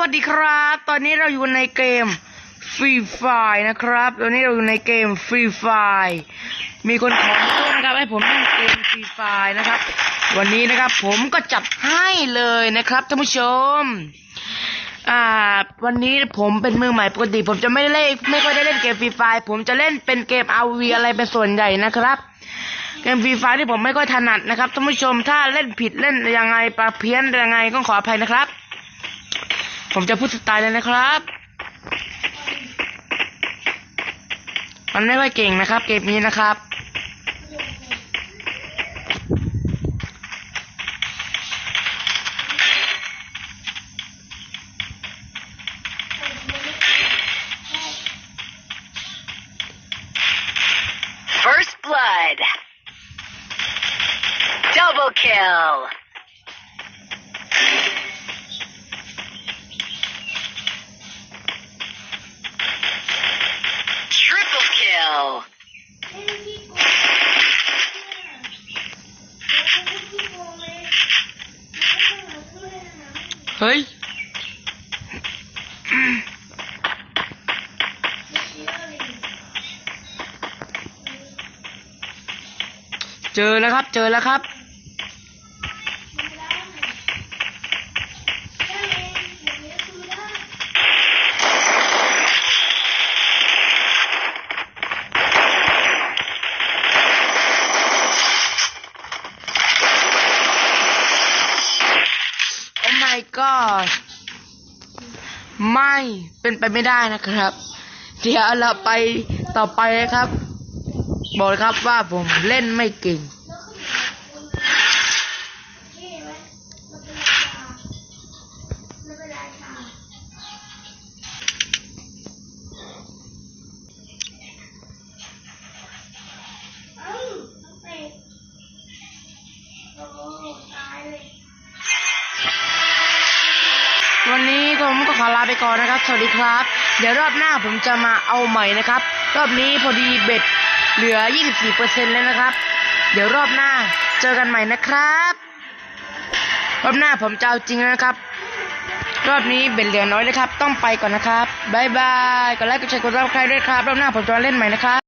วัสดีครับ ตอนนี้เราอยู่ในเกมฟรีไฟนะครับ ตอนนี้เราอยู่ในเกมฟรีไฟมีคนขอมาด้วยนะครับ ให้ผมเล่นเกมฟรีไฟนะครับ วันนี้นะครับผมก็จัดให้เลยนะครับท่านผู้ชม อ่า วันนี้ผมเป็นมือใหม่ปกติ ผมจะไม่เล่นไม่ค่อยได้เล่นเกมฟรีไฟผมจะเล่นเป็นเกมอาวีอะไรเป็นส่วนใหญ่นะครับเกมฟรีไฟที่ผมไม่ค่อยถนัดนะครับท่านผู้ชมถ้าเล่นผิดเล่นยังไงปลาเพี้ยนยังไงก็ขออภัยนะครับ ผมจะพูดสไตล์เลยนะครับ มันไม่ค่อยเก่งนะครับ เกมนี้นะครับ First blood. Double kill. เฮ้ยเจอแล้วครับ เจอแล้วครับ ก็ไม่เป็นไปไม่ได้นะครับ เดี๋ยวเราไปต่อไปนะครับ บอกเลยครับว่าผมเล่นไม่เก่ง วันนี้ผมก็ขอลาไปก่อนนะครับ สวัสดีครับ เดี๋ยวรอบหน้าผมจะมาเอาใหม่นะครับ รอบนี้พอดีเบ็ดเหลือ 24%แล้วนะครับ เดี๋ยวรอบหน้าเจอกันใหม่นะครับ รอบหน้าผมจะเอาจริงนะครับ รอบนี้เบ็ดเหลือน้อยนะครับ ต้องไปก่อนนะครับบายบายกดไลค์กดแชร์กดซับสไครด้วยครับ รอบหน้าผมจะเล่นใหม่นะครับ